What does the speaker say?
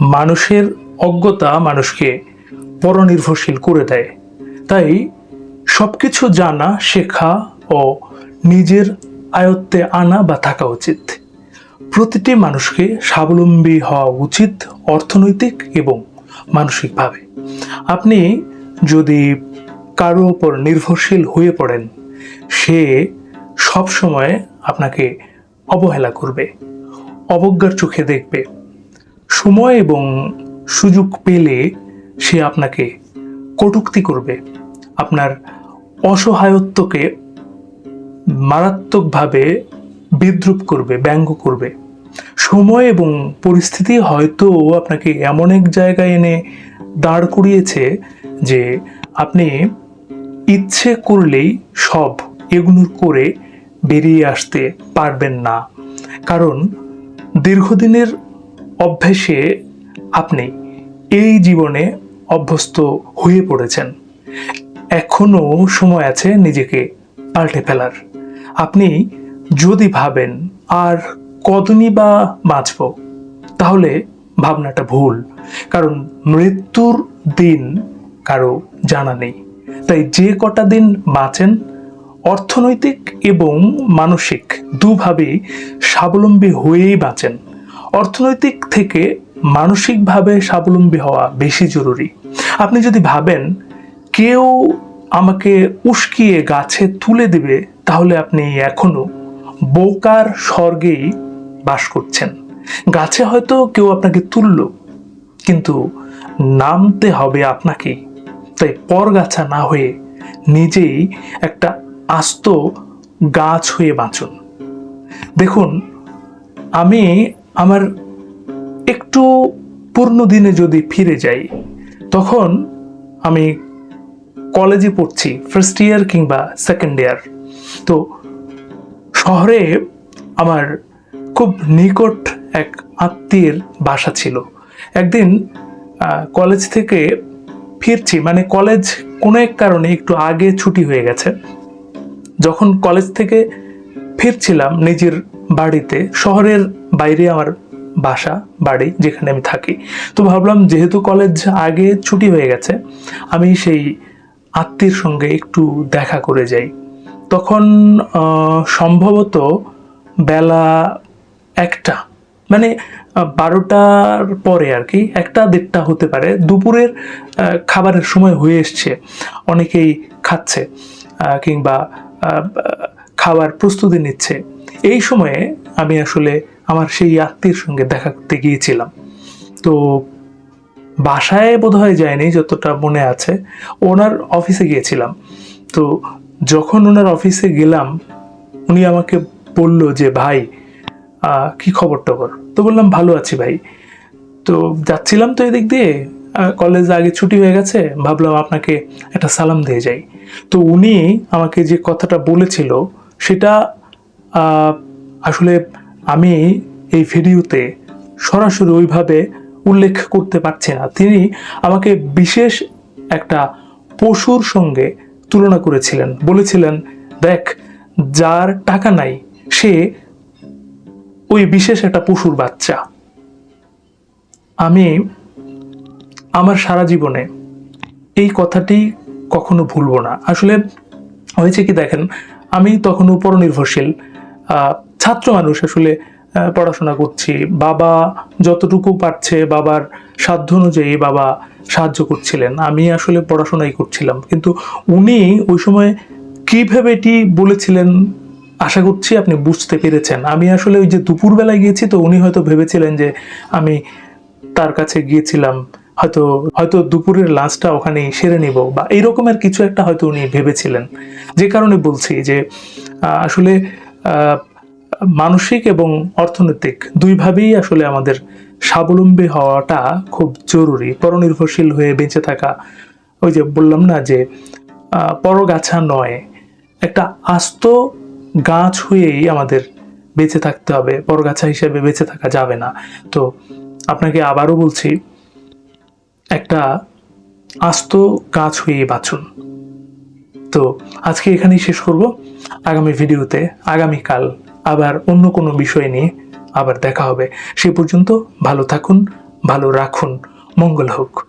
মানুষের অজ্ঞতা মানুষকে পরনির্ভরশীল করে দেয়। তাই সব কিছু জানা, শেখা ও নিজের আয়ত্তে আনা বা থাকা উচিত। প্রতিটি মানুষকে স্বাবলম্বী হওয়া উচিত অর্থনৈতিক এবং মানসিকভাবে। আপনি যদি কারও ওপর নির্ভরশীল হয়ে পড়েন, সে সব সময় আপনাকে অবহেলা করবে, অবজ্ঞার চোখে দেখবে। সময় এবং সুযোগ পেলে সে আপনাকে কটূক্তি করবে। আপনার অসহায়ত্বকে মারাত্মকভাবে বিদ্রুপ করবে, ব্যঙ্গ করবে। সময় এবং পরিস্থিতি হয়তো আপনাকে এমন এক জায়গায় এনে দাঁড় করিয়েছে যে আপনি ইচ্ছে করলেই সব এগুলোর করে বেরিয়ে আসতে পারবেন না। কারণ দীর্ঘদিনের অভ্যাসে আপনি এই জীবনে অভ্যস্ত হয়ে পড়েছেন। এখনও সময় আছে নিজেকে পাল্টে ফেলার। আপনি যদি ভাবেন, আর কদিনই বা বাঁচব? তাহলে ভাবনাটা ভুল, কারণ মৃত্যুর দিন কারও জানা নেই। তাই যে কটা দিন বাঁচেন, অর্থনৈতিক এবং মানসিক, দুভাবেই স্বাবলম্বী হয়েই বাঁচেন। অর্থনৈতিক থেকে মানসিকভাবে স্বাবলম্বী হওয়া বেশি জরুরি। আপনি যদি ভাবেন কেউ আমাকে উস্কিয়ে গাছে তুলে দেবে, তাহলে আপনি এখনও বোকার স্বর্গেই বাস করছেন। গাছে হয়তো কেউ আপনাকে তুলল, কিন্তু নামতে হবে আপনাকে। তাই পরগাছা না হয়ে নিজেই একটা আস্ত গাছ হয়ে বাঁচুন। দেখুন, আমি আমার একটু পূর্ণ দিনে যদি ফিরে যাই, তখন আমি কলেজে পড়ছি ফার্স্ট ইয়ার কিংবা সেকেন্ড ইয়ার তো শহরে আমার খুব নিকট এক আত্মীয়ের বাসা ছিল। একদিন কলেজ থেকে ফিরছি মানে কলেজ কোনো এক কারণে একটু আগে ছুটি হয়ে গেছে। যখন কলেজ থেকে ফিরছিলাম নিজের বাড়িতে, শহরের বাইরে আমার বাসা, বাড়ি যেখানে আমি থাকি। তো ভাবলাম যেহেতু কলেজ আগে ছুটি হয়ে গেছে, আমি সেই আত্মীর সঙ্গে একটু দেখা করে যাই। তখন সম্ভবত বেলা একটা মানে বারোটার পরে আর কি, একটা দেড়টা হতে পারে, দুপুরের খাবারের সময় হয়ে এসছে, অনেকেই খাচ্ছে কিংবা খাবার প্রস্তুতি নিচ্ছে। এই সময়ে আমি আসলে আমার সেই আত্মীর সঙ্গে দেখা করতে গিয়েছিলাম। তো বাসায় বোধহয় যায়নি, যতটা মনে আছে। ওনার অফিসে গিয়েছিলাম। তো যখন ওনার অফিসে গেলাম, উনি আমাকে বলল যে, ভাই কি খবর টবর? তো বললাম, ভালো আছি ভাই। তো যাচ্ছিলাম তো এদিক দিয়ে। কলেজ আগে ছুটি হয়ে গেছে, ভাবলাম আপনাকে একটা সালাম দিয়ে যাই। তো উনি আমাকে যে কথাটা বলেছিল, সেটা আসলে আমি এই ভিডিওতে সরাসরি ওইভাবে উল্লেখ করতে পারছি না। তিনি আমাকে বিশেষ একটা পশুর সঙ্গে তুলনা করেছিলেন। বলেছিলেন দেখ যার টাকা নাই সে ওই বিশেষ একটা পশুর বাচ্চা। আমি আমার সারা জীবনে এই কথাটি কখনো ভুলবো না। আসলে হয়েছে কি দেখেন আমি তখন উপর নির্ভরশীল আহ, ছাত্র মানুষ আসলে পড়াশোনা করছি। বাবা যতটুকু পারছে বাবার সাধ্য অনুযায়ী বাবা সাহায্য করছিলেন। আমি আসলে পড়াশোনাই করছিলাম। কিন্তু উনি ওই সময় কীভাবে এটি বলেছিলেন, আশা করছি আপনি বুঝতে পেরেছেন। আমি আসলে ওই যে দুপুরবেলায় গিয়েছি তো উনি হয়তো ভেবেছিলেন যে আমি তার কাছে গিয়েছিলাম। হয়তো হয়তো দুপুরের লাঞ্চটা ওখানে সেরে নিব বা এই রকমের কিছু একটা হয়তো উনি ভেবেছিলেন। যে কারণে বলছি যে আসলে মানসিক এবং অর্থনৈতিক দুইভাবেই আসলে আমাদের স্বাবলম্বী হওয়াটা খুব জরুরি, পরনির্ভরশীল হয়ে বেঁচে থাকা। ওই যে বললাম না যে পরগাছা নয়, একটা আস্ত গাছ হয়েই আমাদের বেঁচে থাকতে হবে, পরগাছা হিসেবে বেঁচে থাকা যাবে না। তো আপনাকে আবারও বলছি, একটা আস্ত গাছ হয়ে বাঁচুন। তো আজকে এখানেই শেষ করব। আগামী ভিডিওতে, আগামীকাল আবার অন্য কোনো বিষয় নিয়ে আবার দেখা হবে। সে পর্যন্ত ভালো থাকুন, ভালো রাখুন, মঙ্গল হোক।